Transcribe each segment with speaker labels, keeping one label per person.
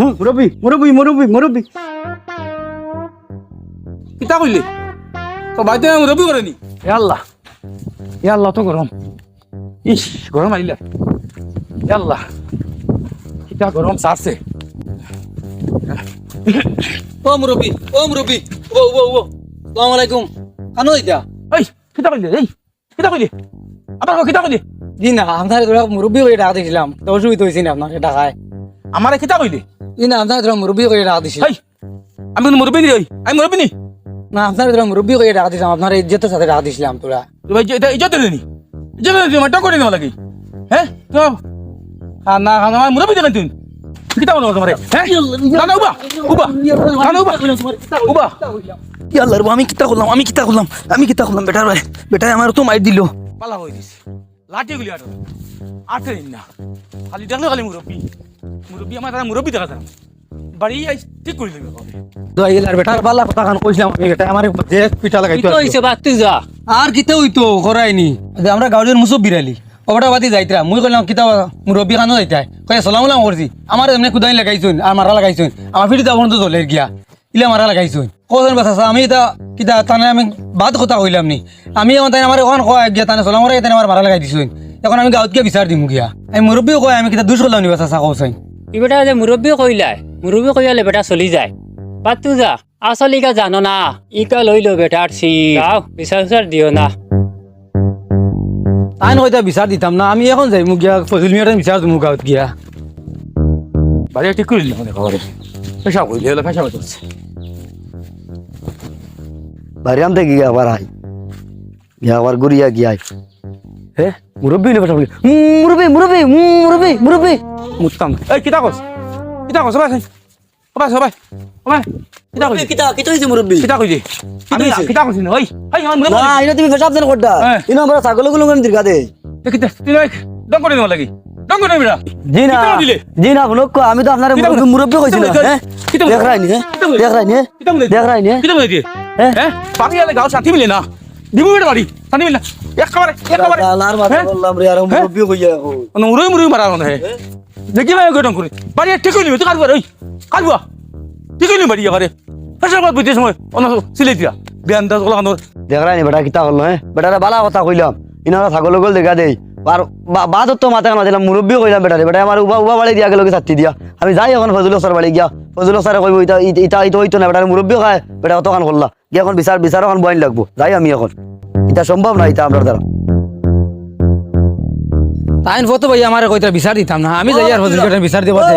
Speaker 1: মুরব্বী মুরব্বী মুরব্বী মুরব্বী।
Speaker 2: কিতা কইলে? তো বাইতে রবি করেনি এ আল্লাহ এ আল্লাহ তো গরম ইস গরম আইলে এ আল্লাহ কিতা গরম সারছে
Speaker 3: ও মুরব্বী ও মুরব্বী ও ও ও সালাম আলাইকুম। কানো এটা
Speaker 2: এই কিতা কইলে এই কিতা কইলে? কও, কিতা কইলে?
Speaker 3: জি না আপনার তোরা মুরব্বী করে ডাকা দিয়েছিলাম তো অসুবিধা হয়েছে না আপনাকে ডাকায়
Speaker 2: আমারে কিতা কইলে?
Speaker 3: আপনার তোরা মুরব্বী করে
Speaker 2: আমি কিন্তু মুরব্বী নি আমি মুরব্বী নি
Speaker 3: না আপনার তোরা মুরব্বী করে ডাকা দিয়েছিলাম আপনার ইজ্জতের সাথে ডাকা দিয়েছিলাম তোরা
Speaker 2: ভাই এটা ইজ্জত দেনি ইজ্জত দেনি মাটা করে দেওয়া লাগে হ্যাঁ তো খানা খানা আমার মুরব্বী দেবেন তুই কিতা হ্যাঁ
Speaker 1: আমি করলাম আমি কিতা করলাম আমি কিতা করলাম বেটার ভাই বেটাই আমার তো মাইর দিল
Speaker 2: পালা হয়ে দিছে লাঠি গুলি আটো আটে না। খালি দেখলে খালি মুরব্বী মুরব্বী আমার তারা মুরব্বী দেখা যায়। বাড়ি আই ঠিক করে দেবে
Speaker 1: তো ইয়ার বেটার বালা কথা কান কইছিলাম আমি বেটা আমার যে পিঠা লাগাই তো
Speaker 3: বাদ তুই যা। আর কিতে হইতো করাইনি আমরা গাঁৱৰ মুসব বিৰালি। অবটা বাতি যাইতরা মুই কইলাম কিতা মুরব্বী কানো যাইতাই কয় সালাম আলাম করছি আমার এমনি কুদাই লাগাইছুন আর মারা লাগাইছুন। আমার ফিরি তো বন্ধ চলে গিয়া। ইলা মারা লাগাইছুন। কোজন বাসা আমি এটা কিতা তানে আমি বাদ কথা কইলাম নি। আমি এখন তাই আমার এখন কয় গিয়া তানে সালাম তাই আমার মারা লাগাই দিছুন এখন আমি গাঁৱত গিয়া বিচার দিমু গিয়া। আমি মুরব্বীও কয় আমি কিতা দুষ করলাম নি বাসা কৌছাই
Speaker 4: ই বেটা যে মুরব্বী কইলাই মুরব্বী কইলে বেটা চলি যায়। পাতু যা আসল ইকা জানো না ইকা লৈ লো বেটার সি যাও বিচার বিচার দিও না।
Speaker 3: তাই নকইতা বিচার দিতাম না আমি এখন যাই মোক গিয়া ফজল মিয়ার বিচার দিমু গাঁৱত গিয়া।
Speaker 2: বাড়ি ঠিক করে দিলাম খবরে পেশা করলে হলো পেশা করছে
Speaker 1: বাড়িয়াম থেকে গিয়া আবার আই গিয়া আবার গুড়িয়া গিয়া হে মুরব্বী নে বলি মুরব্বী মুরব্বী মুরব্বী মুরব্বী।
Speaker 2: মুততাম এই কিতা কস? কিতা কস? সবাই সবাই সবাই সবাই কিতা কইছি?
Speaker 1: কিতা কিতা হইছে মুরব্বী?
Speaker 2: কিতা কইছি? আমি কিতা কইছি? না ওই এই আমার মুরব্বী
Speaker 1: না এটা তুমি ফেসাব দেন করতা
Speaker 2: হ্যাঁ।
Speaker 1: ইনো আমরা ছাগলগুলো কেন দিরকা দে।
Speaker 2: কিতা? তুই নয় দম করে দেওয়া লাগি? দম করে বিড়া
Speaker 1: জি না জি না ভুলক আমি তো আপনার মুরব্বী কইছিল
Speaker 2: কিতা বলে?
Speaker 1: হ্যাঁ? দেখ রাইনি হ্যাঁ? দেখ রাইনি দেখ রাইনি
Speaker 2: কিতা বলে দিয়ে?
Speaker 1: হ্যাঁ?
Speaker 2: হ্যাঁ? পাবি আলে গাও শান্তি মিলে না। দিব বেটা বাড়ি শান্তি মিলে না। একেবারে একেবারে।
Speaker 1: আলার মাথা
Speaker 2: হ্যাঁ?
Speaker 1: বললাম রে আর মুরব্বী কইয়া কো
Speaker 2: অন্য উড়ই মারা মনে হয়? দেখি ভাই গঠন করে বাড়ি ঠিক হইলি তুই ওই। কাটবা ঠিক হইলি বাড়ি এবারে ফসল কত বুঝতে সময় অন্য সিলাই দিয়া। বিয়ান দাস গলা
Speaker 1: রাইনি বেটা কিতা করল হ্যাঁ? বেটারে বালা কথা কইলাম। ইনারা ছাগলগুলো দেখা দেই। আর বাদ তো মাথা কান দিলাম মুরব্বী কইলাম বেটারে। বেটা আমার উবা উবা বাড়ি দিয়া গেল ছাত্তি দিয়া। আমি যাই এখন ফজল স্যার বাড়ি গিয়া। ফজল স্যারে কইব ইটা ইটা ইটা হইতো না বেটারে মুরব্বী খায় বেটা অত কান করলা গিয়া এখন বিচার বিচার এখন বইন লাগবো যাই আমি এখন। এটা সম্ভব না এটা আমরা দ্বারা
Speaker 3: তাইন ফটো ভাই আমার কইতা বিচার দিতাম না আমি যাই আর ফজল বিচার দিব যাই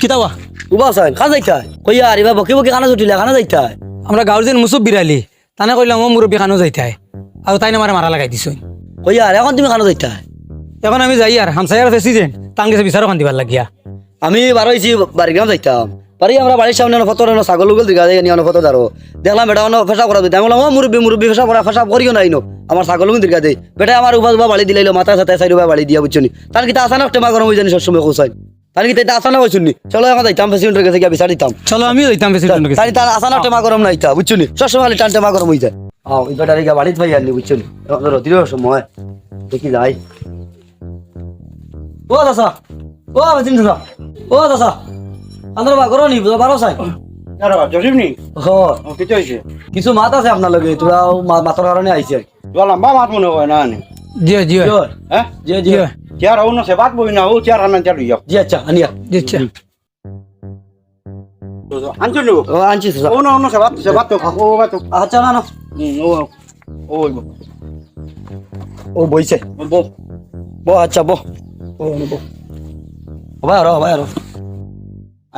Speaker 3: কিতাবা
Speaker 1: উবা সাইন খান যাইতা কইয়া আরে বা বকি বকি খানা ছুটিলা খানা যাইতা
Speaker 3: আমরা গাঁৱৰ যেন মুসব বিৰালি তানে কইলাম ও মুরব্বী খানো যাইতাই আৰু তাই আমার মারা লাগাই দিছুন।
Speaker 1: কইয়া আরে এখন তুমি খানা যাইতা
Speaker 3: এখন আমি যাই আর হামসায়ার প্রেসিডেন্ট তাং গেছে বিচারও খান দিবার লাগিয়া।
Speaker 1: আমি বার হয়েছি বাড়িগ্রাম যাইতাম। বাড়ি আমরা বাড়ির সামনে অনেক ফটো ছাগলগুলো দিঘা দেয় নিয়ে ফটো দাঁড়ো দেখলাম বেটা অন্য ফেসা করা দিতে আমি বললাম ও মুরব্বী মুরব্বী ফেসা করা ফেসা করিও নাই নো। আমার ছাগলগুলো দিঘা দেয়। বেটা আমার উবা উবা বাড়ি দিলাইলো মাথা সাথে চাই উবা বাড়ি দিয়া বুঝছ নি? তার কিতা আসানক টেমা গরম হয়ে জানি সবসময় কোসাই তার কিতা এটা আসানক হয়েছুন চলো এখন যাইতাম প্রেসিডেন্টের কাছে গিয়া বিচার দিতাম।
Speaker 3: চলো আমিও যাইতাম প্রেসিডেন্ট
Speaker 1: তাই তার আসানক টেমা গরম নাই তা বুঝছ নি? সবসময় খালি টান টেমা গরম হয়ে যায়। আও এই বেটারে গিয়া বাড়িতে ভাই আনলি বুঝছ নি? রতির সময়। দেখি যাই। ও দাসা ও মেশিন দাসা ও দাসা আন্দর বা করো নি বারো চাই।
Speaker 5: জসিম নি?
Speaker 1: ও
Speaker 5: ও কিছু
Speaker 1: মাত আছে আপনার লগে তোরা মাথার কারণে আইছে
Speaker 5: তোর লম্বা মাত মনে হয় না নি
Speaker 3: জিও জিও
Speaker 5: হ্যাঁ
Speaker 1: জিও জিও
Speaker 5: চেয়ার অন্য সে বাদ বই না ও চেয়ার আনবেন চেয়ার ইয়া
Speaker 1: জি আচ্ছা আনিয়া।
Speaker 3: দিচ্ছা
Speaker 5: আনছো নি
Speaker 1: ও? আনছি দাসা
Speaker 5: ও না অন্য সে বাদ সে বাদ তো। ও বাদ
Speaker 1: আচ্ছা না না।
Speaker 5: ও ও
Speaker 1: ও বইছে
Speaker 5: বো
Speaker 1: বো আচ্ছা বো ও বো ভাই আরও ভাই আরও।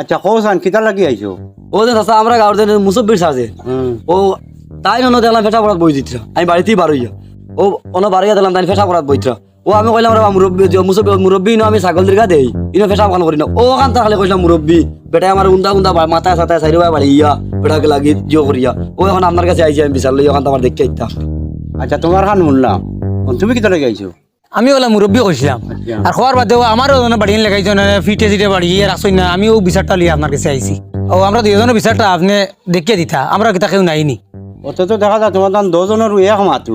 Speaker 5: আচ্ছা কোসান কিতা লাগি আইছো?
Speaker 1: ও যে দাসা আমরা গাঁর দেন মুসব্বির সাজে ও তাই নন দেখলাম ফেসা পড়াত বই দিতরা আমি বাড়িতেই বার হইয়া ও অন বাড়িয়া দিলাম তাই ফেসা পড়াত বইতরা ও আমি কইলাম রে মুরব্বী যে মুসব্বি মুরব্বী ন আমি ছাগল দিরগা দেই। ইনো ফেসা কান করি না ও কান তাহলে কইলাম মুরব্বী বেটা আমার উন্দা উন্দা মাথা সাথে সাইরে বাই বাড়ি ইয়া। বেটাকে লাগি জিও করিয়া ও এখন আপনার কাছে আইছি আমি বিচার লই ওখান আমার দেখতে ইত্যা
Speaker 5: আচ্ছা তোমার খান শুনলাম। তুমি কিতা লাগি আইছো?
Speaker 3: আমি ওলা মুরব্বী কইছিলাম। আর খোয়ার বাদেও আমারও মানে বাড়ি লাগাইছো না ফিটে সিটে বাড়ি আর আসই না আমিও বিচারটা লিয়ে আপনার কাছে আইছি ও আমরা দুজনের বিচারটা আপনি দেখিয়ে দিতা আমরা কিতা কেউ নাইনি
Speaker 5: অত তো দেখা যায় তোমার দান দুজনের এক মাত্র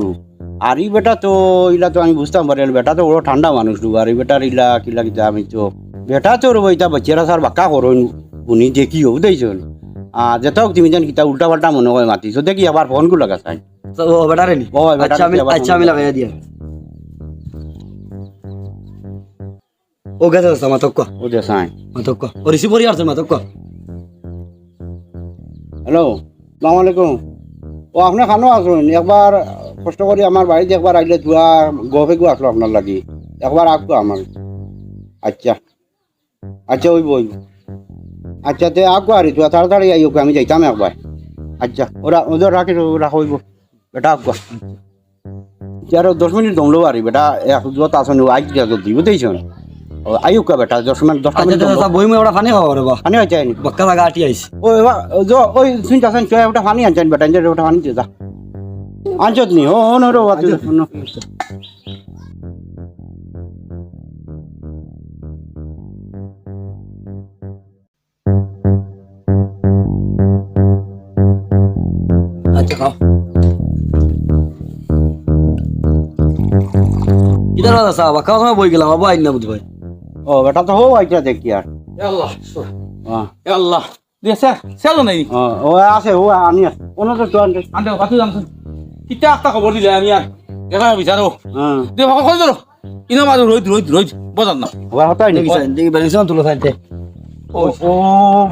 Speaker 5: আর ই বেটা তো ইলা তো আমি বুঝতাম পারি বেটা তো ওরা ঠান্ডা মানুষ আর এই বেটার ইলা কিলা কিতা আমি তো। বেটা তোর বইটা বাচ্চারা স্যার বাক্কা করুন উনি দেখি হোক দেইছুন আর যেত হোক তুমি যেন কিতা উল্টা পাল্টা মনে হয় মাতিছো দেখি আবার ফোনগুলো লাগা চাই
Speaker 1: তো ও
Speaker 5: ও, বেটারে
Speaker 1: আচ্ছা আমি আচ্ছা আমি লাগাই দিয়া। ও গেছে আছে মাতক কো
Speaker 5: ও যে চাই
Speaker 1: মাতক কো ও রিসিভ করি আছে মাতক
Speaker 5: হ্যালো সালাম আলাইকুম। ও আপনি খানো আসুন একবার কষ্ট করে আমার বাড়িতে একবার আইলে ধোয়া গভে গু আসলো আপনার লাগি। একবার আসব আমার আচ্ছা। আচ্ছা ওই বই আচ্ছা তে আসব আর ধোয়া তাড়াতাড়ি আইও আমি যাইতাম একবার আচ্ছা ওরা ওদের রাখি ওরা হইব বেটা আসব আর দশ মিনিট দমলো আর বেটা। এক আসুন আই দিব দিয়েছ আইউকা বেটা দশ মিনিট দশটা
Speaker 1: আচ্ছা
Speaker 5: মিনিট
Speaker 1: দাদা বই মই ওটা ফানি খাওয়া রে বা।
Speaker 5: পানি হয়েছে আইনি
Speaker 1: বক্কা লাগা আটি আইছে।
Speaker 5: ওই যো ওই শুনতে আসেন চয় ওটা পানি আনছেন বেটা ইঞ্জের ওটা দিয়ে যা। আনছত নি ও ও নরো বাতি
Speaker 1: আচ্ছা খাও। ইদার বাদা সা বাক্কা সময় বই গেলাম আবার আইন না বুঝ ভাই
Speaker 5: ও বেটা তো হো আইটা দেখি আর।
Speaker 2: আল্লাহ আল্লাহ। দিয়ে স্যার স্যার নাই?
Speaker 5: ও আছে ও আনি আছে। কোনো তো চুয়ান
Speaker 2: আনতে পাতু জানছেন কিতা একটা খবর দিলে আমি আর। একা বিচারো দিয়ে ভাগ করে দিল। ইনো মাঝে রোহিত রোহিত রোহিত বাজার না
Speaker 5: ওরা হতাই নি
Speaker 1: দেখি স্যার দেখি বেরিয়েছে তুলো ফাইতে
Speaker 5: ও ও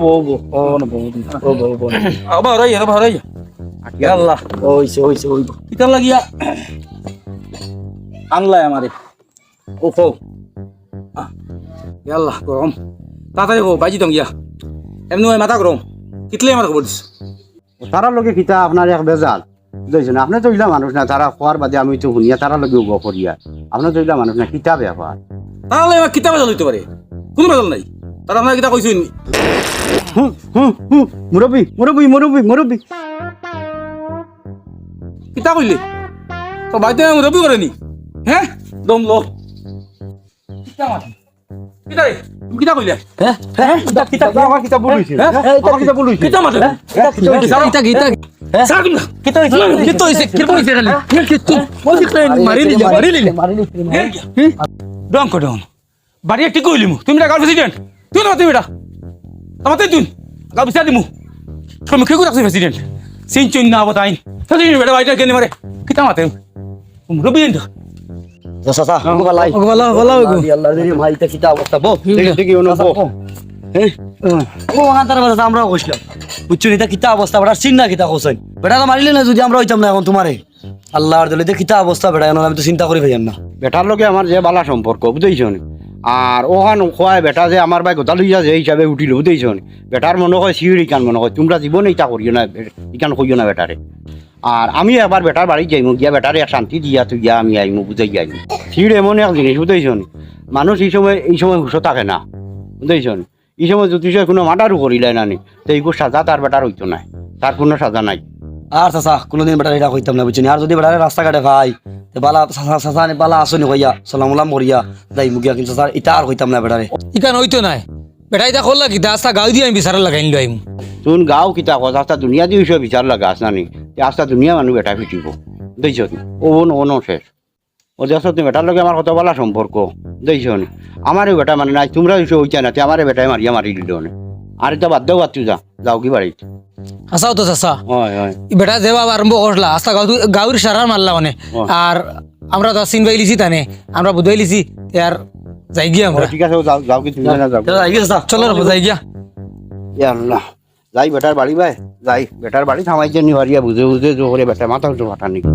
Speaker 5: বো বো।
Speaker 1: ও না বউ ও বউ বউ
Speaker 2: আবার রাই আবার রাই আল্লাহ।
Speaker 1: ওইছে ওইছে ওই
Speaker 2: কিতা লাগিয়া। আনলাই আমারে ও হো আল্লাহ গরম তাড়াতাড়ি হো বাজি দং গিয়া এমনি ওই মাথা গরম কিতলে আমার খবর দিস
Speaker 5: তারা লগে কিতা? আপনার এক বেজাল। বুঝছেন? আপনি তো ইলা মানুষ না তারা খোয়ার বাদে আমি তো শুনিয়া তারা লগে গো করিয়া। আপনি তো ইলা মানুষ না কিতা ব্যাপার?
Speaker 2: তাহলে আমার কিতা বাজাল হইতে পারে? কোনো বাজাল নাই। তারা আপনার কিতা কইছেন?
Speaker 5: মুরব্বী মুরব্বী মুরব্বী মুরব্বী।
Speaker 2: কিতা কইলে? তো বাইতে রবি করেনি। হ্যাঁ দম লো। কিতা মাথা কিতা কিতা কইলে
Speaker 1: হ্যাঁ হ্যাঁ
Speaker 5: কিতা কিতা আমার কিতা ভুল হইছে
Speaker 2: হ্যাঁ?
Speaker 5: আমার কিতা ভুল হইছে
Speaker 2: কিতা মাথা
Speaker 3: ইতা গীতা
Speaker 2: সারা দিন
Speaker 3: কিতা হইছে কিতা হইছে কিতা হইছে রে কিতা মারি নিলে মারি নিলে
Speaker 2: ডং কো ডং বাড়ি ঠিক কইলি মু তুমি গাল প্রেসিডেন্ট তুই না তুমি আমাতে তুই গাল বিচার দিমু তুমি কে কোথায় প্রেসিডেন্ট সিন চুন না বতাইন তাহলে বেটা বাইটা কেন মারে কিতা মাতে রবি
Speaker 1: কিতা অবস্থা কইছিলাম বুঝছ কিতা বেটা চিন্তা কিতা কোসেন বেটা তো মারিলে না যদি আমরা হইতাম না এখন তোমারে। আল্লাহর দলে কিতা অবস্থা বেটা এখন আমি তো চিন্তা করি ভাইয়াম না।
Speaker 5: বেটার লগে আমার যে বালা সম্পর্ক বুঝেছন আর ওখান খোয়ায় বেটা যে আমার ভাই গোটা লইয়া যে হিসাবে উঠিল বুঝেছন বেটার মনে হয় সিঁড়ি ইকান মনে হয় তোমরা জীবনে ইটা করিও না ইকান করিও না বেটারে আর আমি একবার বেটার বাড়ি যাইমু গিয়া বেটারে এক শান্তি দিয়া তুই গিয়া আমি আইমু বুঝাই আইমু। সিঁড়ি এমন এক জিনিস বুঝেছন মানুষ এই সময় এই সময় হুশো থাকে না বুঝেছন এই সময় জ্যোতিষ কোনো মার্ডারও করিলে না নি তো এইগুলো সাজা তার বেটার হইতো না তার কোনো সাজা নাই।
Speaker 1: আর চাচা কোনোদিন বেটা এটা কইতাম না বুঝছি আর যদি বেটারে রাস্তাঘাটে ভাই তে বালা চাচা চাচা নে বালা আসনি কইয়া সালাম উলাম করিয়া যাই মুগিয়া কিন্তু চাচা এটা আর কইতাম না বেটারে।
Speaker 3: ইকান হইতো নাই। বেটা ইতা করলা কি দাস্তা গাও দিয়ে আমি বিচারা লাগাই নিলো আইম।
Speaker 5: তুন গাঁও কিতা আস্তা দুনিয়া দিয়ে হিসেবে বিচার লাগা আস নানি দুনিয়া মানুষ বেটা ফিটিব দেইছ ও নো ও নো শেষ। ও দেশ তুমি বেটার লগে আমার কত বলা সম্পর্ক দেইছ আমারও বেটা মানে নাই তোমরা হইছে না তে আমারে বেটাই মারিয়া মারি দিল নে। আর এটা বাদ দেও বাদ যা যাও কি বাড়ি।
Speaker 3: আসাও তো চাচা।
Speaker 5: হয় হয়।
Speaker 3: বেটা যেবা আরম্ভ করলা আস্তা গাঁও গাঁর সারার মারলা মানে। আর আমরা তো চিনবাই লিছি তানে আমরা বুঝাই লিছি আর যাই গিয়া আমরা।
Speaker 5: ঠিক আছে যাও যাও কি তুমি না যাও।
Speaker 1: আই গেছে
Speaker 3: চলো যাই গিয়া।
Speaker 5: আল্লাহ যাই বেটার বাড়ি ভাই যাই বেটার বাড়ি থামাই জন্য বুঝে বুঝে জোরে বেটা মাথা উঠে ফাটা নাকি